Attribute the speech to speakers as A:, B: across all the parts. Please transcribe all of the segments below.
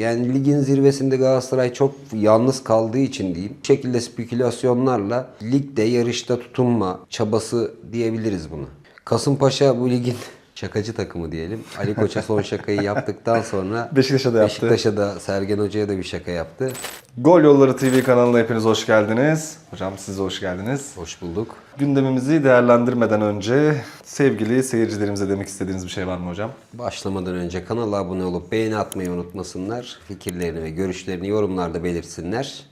A: Yani ligin zirvesinde Galatasaray çok yalnız kaldığı için diyeyim. Bu şekilde spekülasyonlarla ligde yarışta tutunma çabası diyebiliriz bunu. Kasımpaşa bu ligin şakacı takımı diyelim. Ali Koç'a son şakayı yaptıktan sonra
B: Beşiktaş'a da yaptı.
A: Beşiktaş'a da Sergen Hoca'ya da bir şaka yaptı.
B: Gol Yolları TV kanalına hepiniz hoş geldiniz. Hocam siz de hoş geldiniz.
A: Hoş bulduk.
B: Gündemimizi değerlendirmeden önce sevgili seyircilerimize demek istediğiniz bir şey var mı hocam?
A: Başlamadan önce kanala abone olup beğeni atmayı unutmasınlar. Fikirlerini ve görüşlerini yorumlarda belirtsinler.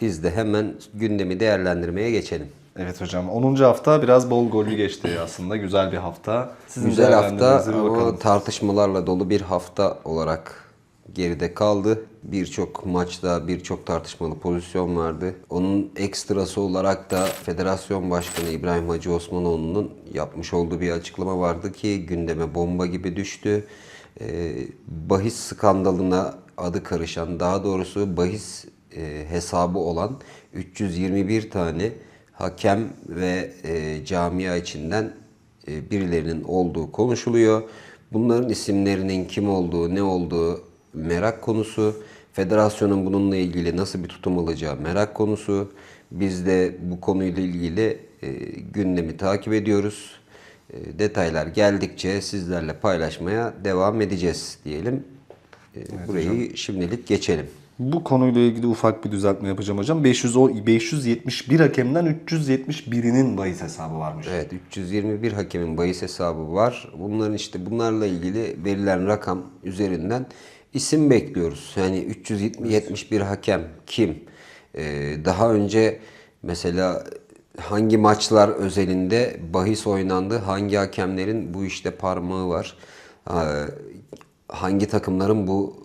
A: Biz de hemen gündemi değerlendirmeye geçelim.
B: Evet hocam 10. hafta biraz bol gollü geçti aslında. Güzel bir hafta. Sizin
A: Güzel hafta ama tartışmalarla dolu bir hafta olarak geride kaldı. Birçok maçta birçok tartışmalı pozisyon vardı. Onun ekstrası olarak da Federasyon Başkanı İbrahim Hacı Osmanoğlu'nun yapmış olduğu bir açıklama vardı ki gündeme bomba gibi düştü. Ee, bahis skandalına adı karışan, daha doğrusu bahis e, hesabı olan 321 tane hakem ve e, camia içinden e, birilerinin olduğu konuşuluyor. Bunların isimlerinin kim olduğu, ne olduğu merak konusu. Federasyonun bununla ilgili nasıl bir tutum alacağı merak konusu. Biz de bu konuyla ilgili e, gündemi takip ediyoruz. E, detaylar geldikçe sizlerle paylaşmaya devam edeceğiz diyelim. E, burayı şimdilik geçelim.
B: Bu konuyla ilgili ufak bir düzeltme yapacağım hocam. 500, o- 571 hakemden 371'inin bahis hesabı varmış.
A: Evet 321 hakemin bahis hesabı var. Bunların işte bunlarla ilgili verilen rakam üzerinden isim bekliyoruz. Yani 371 hakem kim? Ee, daha önce mesela hangi maçlar özelinde bahis oynandı? Hangi hakemlerin bu işte parmağı var? Ee, hangi takımların bu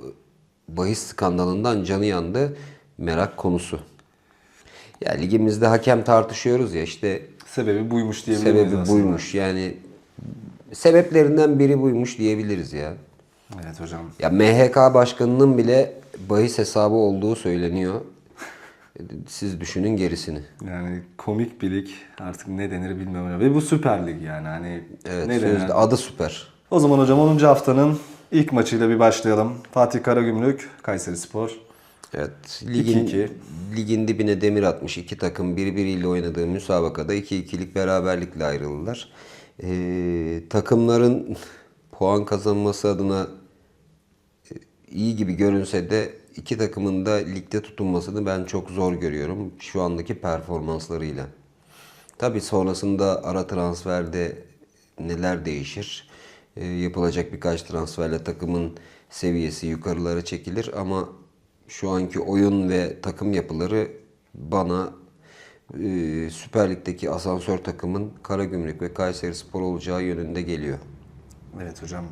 A: bahis skandalından canı yandı? Merak konusu. Ya ligimizde hakem tartışıyoruz ya işte
B: Sebebi buymuş diyebiliriz
A: Sebebi
B: aslında.
A: buymuş yani sebeplerinden biri buymuş diyebiliriz ya.
B: Evet hocam.
A: Ya MHK başkanının bile bahis hesabı olduğu söyleniyor. Siz düşünün gerisini.
B: Yani komik bir lig artık ne denir bilmiyorum. Ve bu Süper Lig yani hani
A: Evet
B: ne denir?
A: adı süper.
B: O zaman hocam 10. haftanın ilk maçıyla bir başlayalım. Fatih Karagümrük, Kayseri Spor.
A: Evet ligin,
B: 2-2.
A: ligin dibine demir atmış iki takım birbiriyle oynadığı müsabakada 2-2'lik beraberlikle ayrıldılar. Ee, takımların puan kazanması adına e, iyi gibi görünse de iki takımın da ligde tutunmasını ben çok zor görüyorum şu andaki performanslarıyla. Tabii sonrasında ara transferde neler değişir? Ee, yapılacak birkaç transferle takımın seviyesi yukarılara çekilir ama şu anki oyun ve takım yapıları bana e, Süper Lig'deki asansör takımın Karagümrük ve Kayseri Spor olacağı yönünde geliyor.
B: Evet hocam.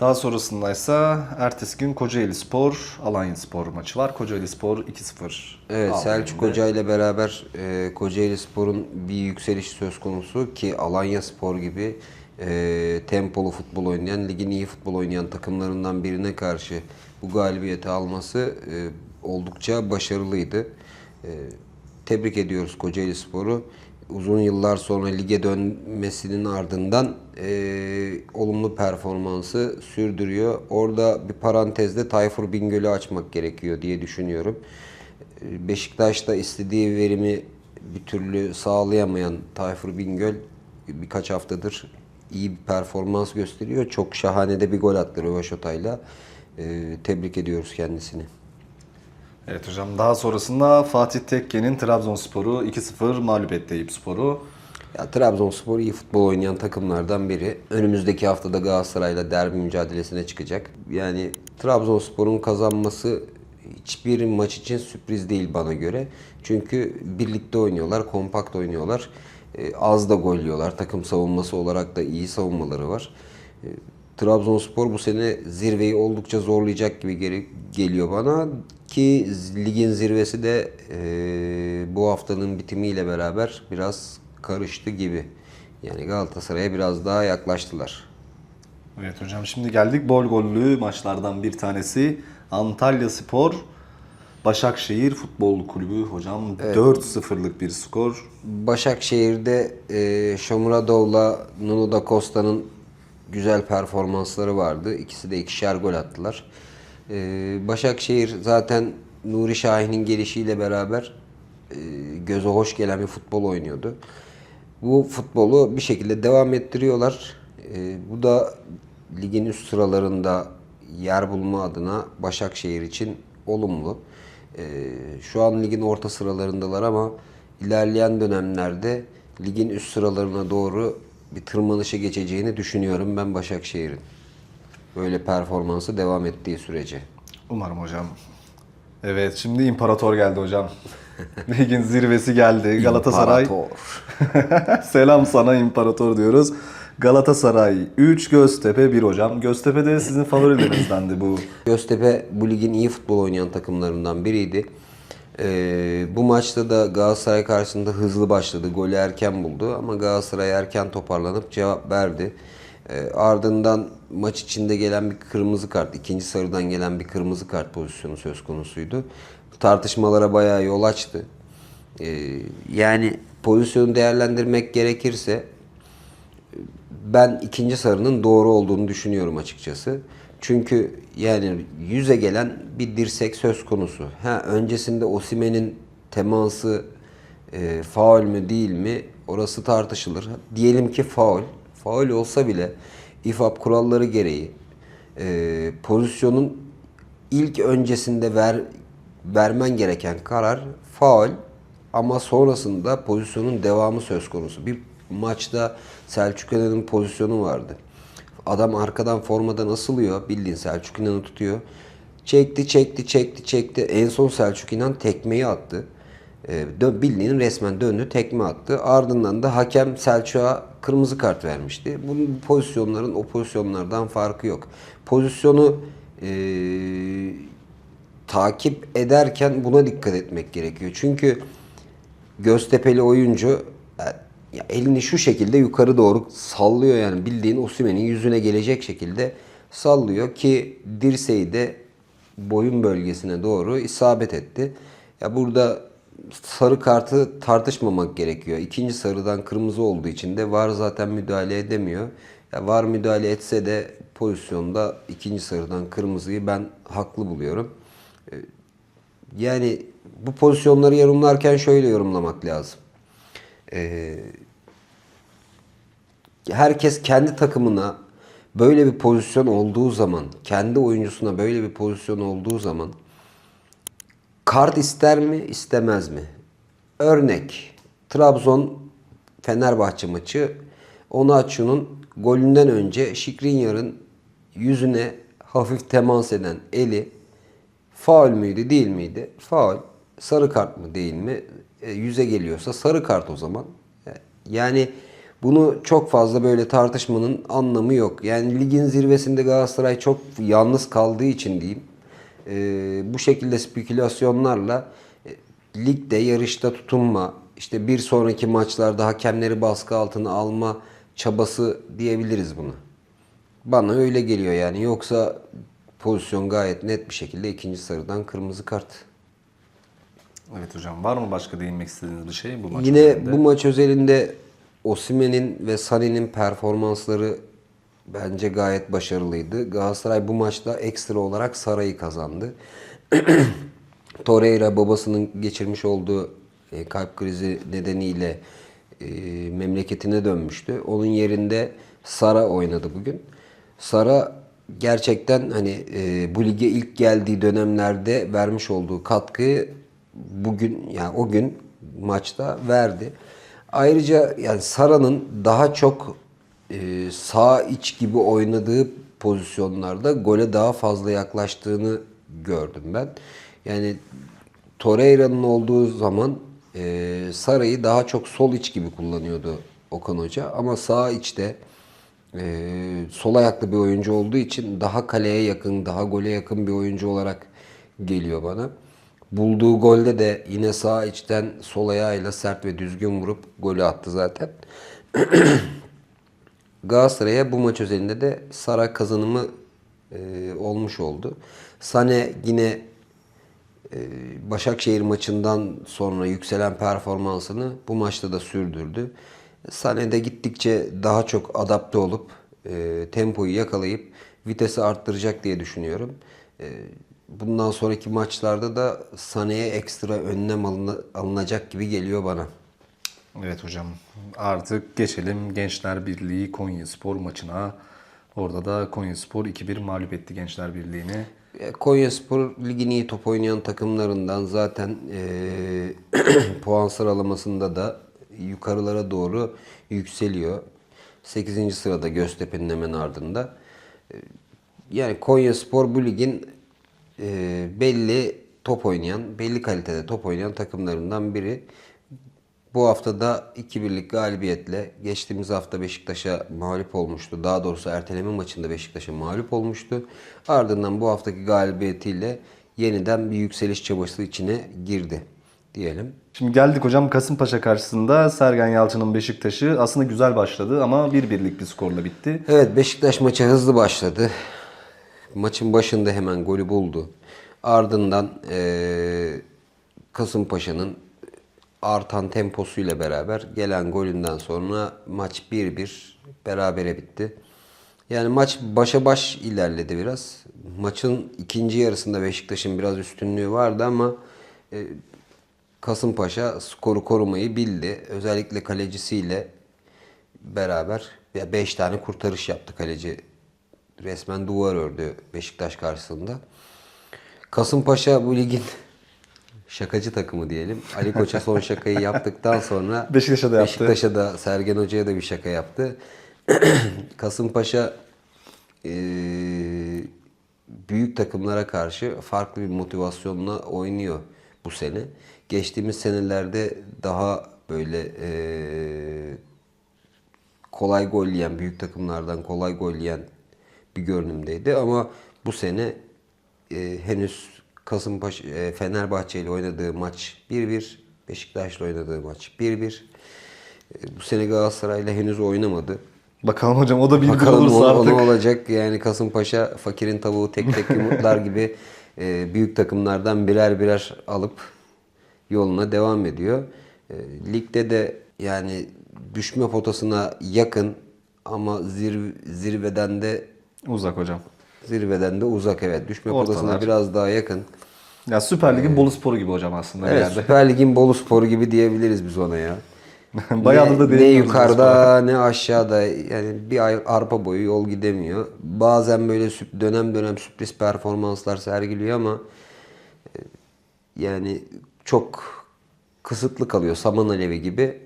B: Daha sonrasında ise ertesi gün Kocaeli Spor, Alanya Spor maçı var. Kocaeli Spor 2-0.
A: Evet
B: aldı
A: Selçuk. Hoca ile beraber e, Kocaeli Spor'un bir yükseliş söz konusu ki Alanya Spor gibi e, tempolu futbol oynayan, ligin iyi futbol oynayan takımlarından birine karşı bu galibiyeti alması e, oldukça başarılıydı. E, tebrik ediyoruz Kocaeli Spor'u. Uzun yıllar sonra lige dönmesinin ardından e, olumlu performansı sürdürüyor. Orada bir parantezde Tayfur Bingöl'ü açmak gerekiyor diye düşünüyorum. Beşiktaş'ta istediği verimi bir türlü sağlayamayan Tayfur Bingöl birkaç haftadır iyi bir performans gösteriyor. Çok şahane de bir gol attı Rövaşota'yla. Ee, tebrik ediyoruz kendisini.
B: Evet hocam daha sonrasında Fatih Tekke'nin Trabzonspor'u 2-0 mağlup etti Eyüp Spor'u.
A: Ya Trabzonspor iyi futbol oynayan takımlardan biri. Önümüzdeki haftada Galatasaray'la derbi mücadelesine çıkacak. Yani Trabzonspor'un kazanması hiçbir maç için sürpriz değil bana göre. Çünkü birlikte oynuyorlar, kompakt oynuyorlar. Ee, Az da gol yiyorlar. Takım savunması olarak da iyi savunmaları var. Ee, Trabzonspor bu sene zirveyi oldukça zorlayacak gibi geliyor bana ki ligin zirvesi de e, bu haftanın bitimiyle beraber biraz karıştı gibi. Yani Galatasaray'a biraz daha yaklaştılar.
B: Evet hocam şimdi geldik bol gollü maçlardan bir tanesi Antalya Spor Başakşehir Futbol Kulübü hocam 4-0'lık bir skor.
A: Başakşehir'de e, Shomuradov'la Nuno da Costa'nın güzel performansları vardı. İkisi de ikişer gol attılar. Ee, Başakşehir zaten Nuri Şahin'in gelişiyle beraber e, göze hoş gelen bir futbol oynuyordu. Bu futbolu bir şekilde devam ettiriyorlar. Ee, bu da ligin üst sıralarında yer bulma adına Başakşehir için olumlu. Ee, şu an ligin orta sıralarındalar ama ilerleyen dönemlerde ligin üst sıralarına doğru bir tırmanışa geçeceğini düşünüyorum ben Başakşehir'in. Böyle performansı devam ettiği sürece.
B: Umarım hocam. Evet şimdi İmparator geldi hocam. Ligin zirvesi geldi. Galatasaray. Selam sana İmparator diyoruz. Galatasaray 3, Göztepe 1 hocam. Göztepe de sizin favorilerinizdendi bu.
A: Göztepe bu ligin iyi futbol oynayan takımlarından biriydi. Ee, bu maçta da Galatasaray karşısında hızlı başladı. Golü erken buldu ama Galatasaray erken toparlanıp cevap verdi. Ee, ardından maç içinde gelen bir kırmızı kart, ikinci sarıdan gelen bir kırmızı kart pozisyonu söz konusuydu. Tartışmalara bayağı yol açtı. Ee, yani pozisyonu değerlendirmek gerekirse ben ikinci sarının doğru olduğunu düşünüyorum açıkçası. Çünkü yani yüze gelen bir dirsek söz konusu. Ha öncesinde Osimen'in teması e, faul mü değil mi orası tartışılır. Diyelim ki faul. Faul olsa bile İFAB kuralları gereği e, pozisyonun ilk öncesinde ver vermen gereken karar faul ama sonrasında pozisyonun devamı söz konusu. Bir maçta Selçuk İnan'ın pozisyonu vardı. Adam arkadan formadan asılıyor. Bildiğin Selçuk İnan'ı tutuyor. Çekti, çekti, çekti, çekti. En son Selçuk İnan tekmeyi attı. Dö- bildiğin resmen döndü, tekme attı. Ardından da hakem Selçuk'a kırmızı kart vermişti. Bunun bu pozisyonların o pozisyonlardan farkı yok. Pozisyonu ee, takip ederken buna dikkat etmek gerekiyor. Çünkü Göztepe'li oyuncu e, ya elini şu şekilde yukarı doğru sallıyor yani bildiğin Osimhen'in yüzüne gelecek şekilde sallıyor ki dirseği de boyun bölgesine doğru isabet etti. Ya burada sarı kartı tartışmamak gerekiyor. İkinci sarıdan kırmızı olduğu için de VAR zaten müdahale edemiyor. Ya VAR müdahale etse de pozisyonda ikinci sarıdan kırmızıyı ben haklı buluyorum. Yani bu pozisyonları yorumlarken şöyle yorumlamak lazım. Ee, herkes kendi takımına böyle bir pozisyon olduğu zaman, kendi oyuncusuna böyle bir pozisyon olduğu zaman kart ister mi, istemez mi? Örnek Trabzon Fenerbahçe maçı Onaçu'nun golünden önce Şikrinyar'ın yüzüne hafif temas eden eli faul müydü değil miydi? Faul. Sarı kart mı değil mi? E, yüze geliyorsa sarı kart o zaman. E, Yani bunu çok fazla böyle tartışmanın anlamı yok. Yani ligin zirvesinde Galatasaray çok yalnız kaldığı için diyeyim. e, bu şekilde spekülasyonlarla e, ligde yarışta tutunma, işte bir sonraki maçlarda hakemleri baskı altına alma çabası diyebiliriz buna. Bana öyle geliyor yani. Yoksa pozisyon gayet net bir şekilde ikinci sarıdan kırmızı kart.
B: Evet hocam var mı başka değinmek istediğiniz bir şey bu maç
A: Yine
B: üzerinde?
A: bu maç özelinde Osimen'in ve Sané'nin performansları bence gayet başarılıydı. Galatasaray bu maçta ekstra olarak Saray'ı kazandı. Torreira babasının geçirmiş olduğu e, kalp krizi nedeniyle e, memleketine dönmüştü. Onun yerinde Sara oynadı bugün. Sara gerçekten hani e, bu lige ilk geldiği dönemlerde vermiş olduğu katkıyı bugün yani o gün maçta verdi. Ayrıca yani Sara'nın daha çok e, sağ iç gibi oynadığı pozisyonlarda gole daha fazla yaklaştığını gördüm ben. Yani Torreira'nın olduğu zaman e, Sara'yı daha çok sol iç gibi kullanıyordu Okan Hoca. Ama sağ içte e, sol ayaklı bir oyuncu olduğu için daha kaleye yakın, daha gole yakın bir oyuncu olarak geliyor bana. Bulduğu golde de yine sağ içten sol ayağıyla sert ve düzgün vurup golü attı zaten. Galatasaray'a bu maç özelinde de Sara kazanımı e, olmuş oldu. Sane yine e, Başakşehir maçından sonra yükselen performansını bu maçta da sürdürdü. Sane de gittikçe daha çok adapte olup e, tempoyu yakalayıp vitesi arttıracak diye düşünüyorum. E, bundan sonraki maçlarda da Sané'ye ekstra önlem alına- alınacak gibi geliyor bana.
B: Evet hocam. Artık geçelim Gençler Birliği Konyaspor maçına. Orada da Konyaspor 2-1 mağlup etti Gençler Birliği'ni.
A: E, Konyaspor ligin iyi top oynayan takımlarından zaten e, puan sıralamasında da yukarılara doğru yükseliyor. 8. sırada Göztepe'nin hemen ardında. E, yani Konyaspor bu ligin e, belli top oynayan, belli kalitede top oynayan takımlarından biri. Bu hafta da 2-1'lik galibiyetle geçtiğimiz hafta Beşiktaş'a mağlup olmuştu. Daha doğrusu erteleme maçında Beşiktaş'a mağlup olmuştu. Ardından bu haftaki galibiyetiyle yeniden bir yükseliş çabası içine girdi diyelim.
B: Şimdi geldik hocam Kasımpaşa karşısında Sergen Yalçın'ın Beşiktaş'ı aslında güzel başladı ama bir birlik bir skorla bitti.
A: Evet Beşiktaş maçı hızlı başladı. Maçın başında hemen golü buldu. Ardından eee Kasımpaşa'nın artan temposuyla beraber gelen golünden sonra maç 1-1 berabere bitti. Yani maç başa baş ilerledi biraz. Maçın ikinci yarısında Beşiktaş'ın biraz üstünlüğü vardı ama e, Kasımpaşa skoru korumayı bildi. Özellikle kalecisiyle beraber 5 tane kurtarış yaptı kaleci. Resmen duvar ördü Beşiktaş karşısında. Kasımpaşa bu ligin şakacı takımı diyelim. Ali Koç'a son şakayı yaptıktan sonra
B: Beşiktaş'a da yaptı.
A: Beşiktaş'a da Sergen Hoca'ya da bir şaka yaptı. Kasımpaşa eee, büyük takımlara karşı farklı bir motivasyonla oynuyor bu sene. Geçtiğimiz senelerde daha böyle eee, kolay gol yiyen, büyük takımlardan kolay gol yiyen bir görünümdeydi. Ama bu sene e, henüz Kasımpaşa, e, Fenerbahçe ile oynadığı maç 1-1, Beşiktaş'la oynadığı maç 1-1. E, bu sene Galatasaray'la henüz oynamadı.
B: Bakalım hocam o da bir
A: Bakalım
B: olursa
A: o,
B: artık.
A: olacak. Yani Kasımpaşa fakirin tavuğu tek tek yumurtlar gibi e, büyük takımlardan birer birer alıp yoluna devam ediyor. E, ligde de yani düşme potasına yakın ama zirv, zirveden de
B: Uzak hocam.
A: zirveden de uzak evet. Düşme
B: Ortalar.
A: potasına biraz daha yakın.
B: Ya Süper Lig'in Bolu Sporu gibi hocam aslında
A: Evet. Süper Lig'in Bolu Sporu gibi diyebiliriz biz ona ya.
B: Bayağıdır da
A: ne, yukarıda ne aşağıda yani bir ay arpa boyu yol gidemiyor. Bazen böyle dönem dönem sürpriz performanslar sergiliyor ama e, yani çok kısıtlı kalıyor saman alevi gibi.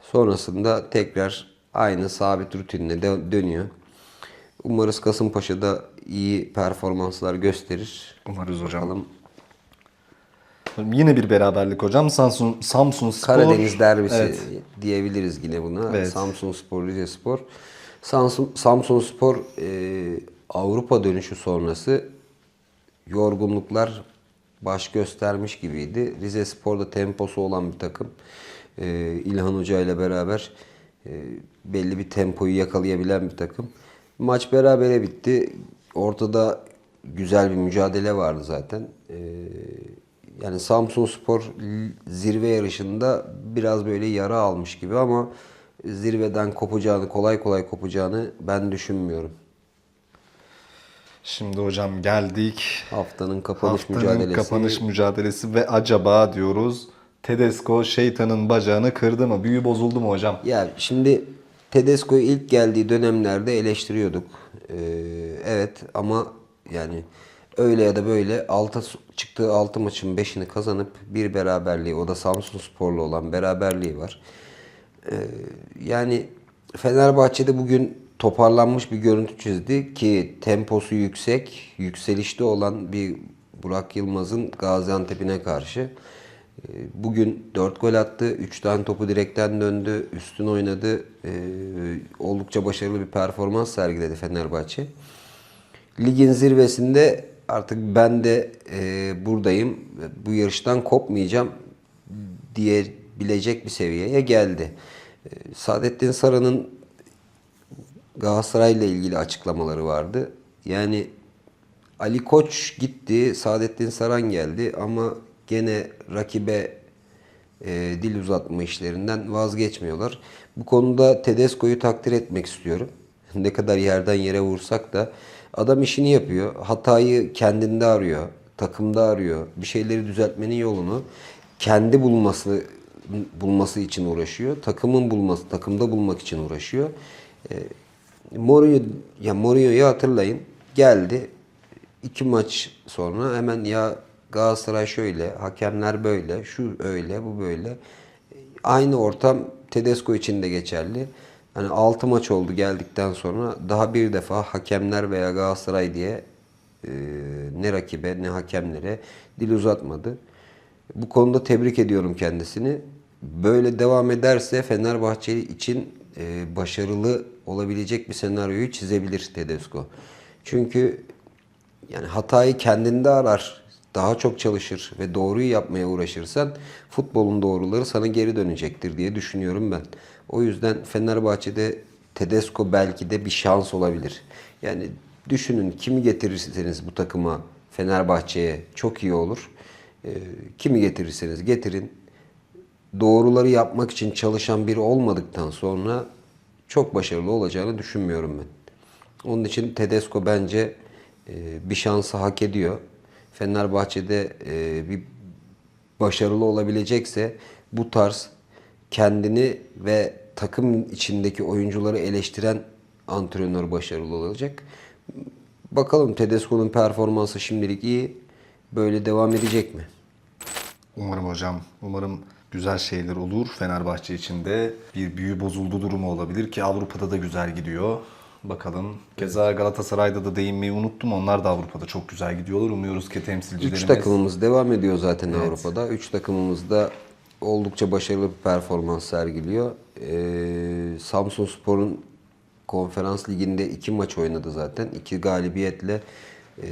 A: Sonrasında tekrar aynı sabit rutinine de- dönüyor. Umarız Kasımpaşa'da iyi performanslar gösterir.
B: Umarız hocam.
A: Bakalım
B: Yine bir beraberlik hocam. Samsun Samsun Spor.
A: Karadeniz derbisi
B: Evet.
A: diyebiliriz yine buna.
B: Evet.
A: Samsun Spor, Rize Spor. Samsun, Samsun Spor e, Avrupa dönüşü sonrası yorgunluklar baş göstermiş gibiydi. Rize Spor'da temposu olan bir takım. E, İlhan Hoca ile beraber e, belli bir tempoyu yakalayabilen bir takım. Maç berabere bitti. Ortada güzel bir mücadele vardı zaten. E, yani Samsun Spor zirve yarışında biraz böyle yara almış gibi ama zirveden kopacağını, kolay kolay kopacağını ben düşünmüyorum.
B: Şimdi hocam geldik.
A: Haftanın kapanış
B: Haftanın
A: mücadelesi.
B: kapanış mücadelesi ve acaba diyoruz Tedesco şeytanın bacağını kırdı mı? Büyü bozuldu mu hocam?
A: Ya şimdi Tedesco'yu ilk geldiği dönemlerde eleştiriyorduk. Ee, evet ama yani öyle ya da böyle alta çıktığı 6 maçın 5'ini kazanıp bir beraberliği o da Samsun Spor'la olan beraberliği var. Ee, yani Fenerbahçe'de bugün toparlanmış bir görüntü çizdi ki temposu yüksek, yükselişte olan bir Burak Yılmaz'ın Gaziantep'ine karşı. Ee, Bugün 4 gol attı, 3 tane topu direkten döndü, üstün oynadı. Ee, oldukça başarılı bir performans sergiledi Fenerbahçe. Ligin zirvesinde artık ben de e, buradayım, bu yarıştan kopmayacağım diyebilecek bir seviyeye geldi. E, Saadettin Saran'ın Galatasaray ile ilgili açıklamaları vardı. Yani Ali Koç gitti, Saadettin Saran geldi ama gene rakibe e, dil uzatma işlerinden vazgeçmiyorlar. Bu konuda Tedesco'yu takdir etmek istiyorum. Ne kadar yerden yere vursak da Adam işini yapıyor. Hatayı kendinde arıyor. Takımda arıyor. Bir şeyleri düzeltmenin yolunu kendi bulması bulması için uğraşıyor. Takımın bulması, takımda bulmak için uğraşıyor. E, Mourinho, ya Mourinho'yu hatırlayın. Geldi. iki maç sonra hemen ya Galatasaray şöyle, hakemler böyle, şu öyle, bu böyle. Aynı ortam Tedesco için de geçerli. Hani 6 maç oldu geldikten sonra daha bir defa hakemler veya Galatasaray diye e, ne rakibe ne hakemlere dil uzatmadı. Bu konuda tebrik ediyorum kendisini. Böyle devam ederse Fenerbahçe için e, başarılı olabilecek bir senaryoyu çizebilir Tedesco. Çünkü yani hatayı kendinde arar, daha çok çalışır ve doğruyu yapmaya uğraşırsan futbolun doğruları sana geri dönecektir diye düşünüyorum ben. O yüzden Fenerbahçe'de Tedesco belki de bir şans olabilir. Yani düşünün kimi getirirseniz bu takıma Fenerbahçe'ye çok iyi olur. Ee, kimi getirirseniz getirin. Doğruları yapmak için çalışan biri olmadıktan sonra çok başarılı olacağını düşünmüyorum ben. Onun için Tedesco bence e, bir şansı hak ediyor. Fenerbahçe'de e, bir başarılı olabilecekse bu tarz kendini ve takım içindeki oyuncuları eleştiren antrenör başarılı olacak. Bakalım Tedesco'nun performansı şimdilik iyi. Böyle devam edecek mi?
B: Umarım hocam. Umarım güzel şeyler olur. Fenerbahçe için de bir büyü bozuldu durumu olabilir ki Avrupa'da da güzel gidiyor. Bakalım. Keza Galatasaray'da da değinmeyi unuttum. Onlar da Avrupa'da çok güzel gidiyorlar. Umuyoruz ki temsilcilerimiz...
A: Üç takımımız devam ediyor zaten Avrupa'da. Üç takımımız da oldukça başarılı bir performans sergiliyor. Ee, Samsun Spor'un konferans liginde iki maç oynadı zaten. İki galibiyetle e,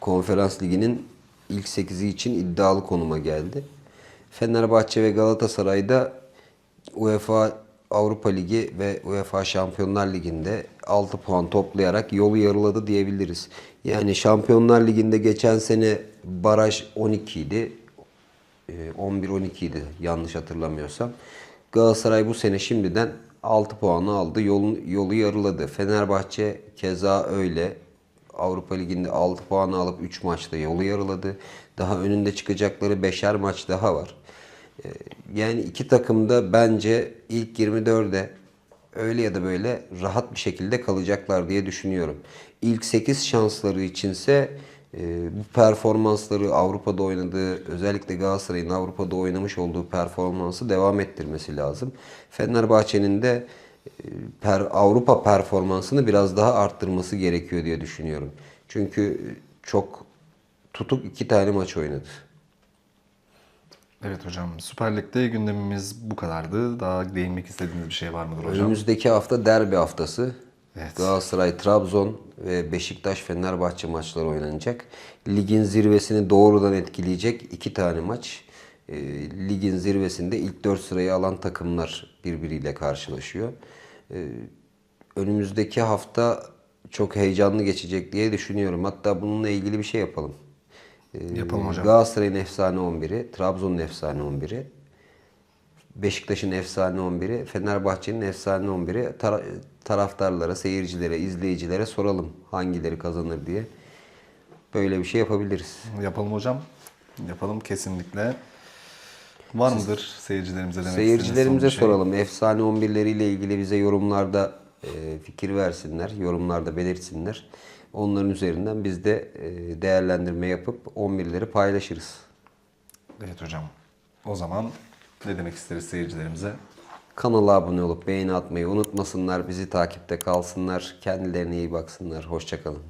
A: konferans liginin ilk 8'i için iddialı konuma geldi. Fenerbahçe ve Galatasaray'da UEFA Avrupa Ligi ve UEFA Şampiyonlar Ligi'nde 6 puan toplayarak yolu yarıladı diyebiliriz. Yani Şampiyonlar Ligi'nde geçen sene baraj 12 idi. Ee, 11-12 idi yanlış hatırlamıyorsam. Galatasaray bu sene şimdiden 6 puanı aldı. Yolu, yolu yarıladı. Fenerbahçe keza öyle. Avrupa Ligi'nde 6 puanı alıp 3 maçta yolu yarıladı. Daha önünde çıkacakları 5'er maç daha var. Ee, Yani iki takım da bence ilk 24'e öyle ya da böyle rahat bir şekilde kalacaklar diye düşünüyorum. İlk 8 şansları içinse e, bu performansları Avrupa'da oynadığı, özellikle Galatasaray'ın Avrupa'da oynamış olduğu performansı devam ettirmesi lazım. Fenerbahçe'nin de e, per, Avrupa performansını biraz daha arttırması gerekiyor diye düşünüyorum. Çünkü çok tutuk iki tane maç oynadı.
B: Evet hocam. Süper Lig'de gündemimiz bu kadardı. Daha değinmek istediğiniz bir şey var mıdır hocam?
A: Önümüzdeki hafta derbi haftası.
B: Evet.
A: Galatasaray, Trabzon ve Beşiktaş, Fenerbahçe maçları oynanacak. Ligin zirvesini doğrudan etkileyecek iki tane maç. Ee, ligin zirvesinde ilk dört sırayı alan takımlar birbiriyle karşılaşıyor. Ee, önümüzdeki hafta çok heyecanlı geçecek diye düşünüyorum. Hatta bununla ilgili bir şey yapalım. Ee,
B: Yapalım hocam.
A: Galatasaray'ın efsane 11'i, Trabzon'un efsane 11'i, Beşiktaş'ın efsane 11'i, Fenerbahçe'nin efsane 11'i Tara- taraftarlara, seyircilere, izleyicilere soralım hangileri kazanır diye. Böyle bir şey yapabiliriz.
B: Yapalım hocam. Yapalım kesinlikle. Var mıdır seyircilerimize demek
A: Seyircilerimize
B: şey?
A: soralım. Efsane 11'leriyle ilgili bize yorumlarda e, fikir versinler, yorumlarda belirtsinler. Onların üzerinden biz de e, değerlendirme yapıp 11'leri paylaşırız.
B: Evet hocam. O zaman ne demek isteriz seyircilerimize?
A: Kanala abone olup beğeni atmayı unutmasınlar. Bizi takipte kalsınlar. Kendilerine iyi baksınlar. Hoşçakalın.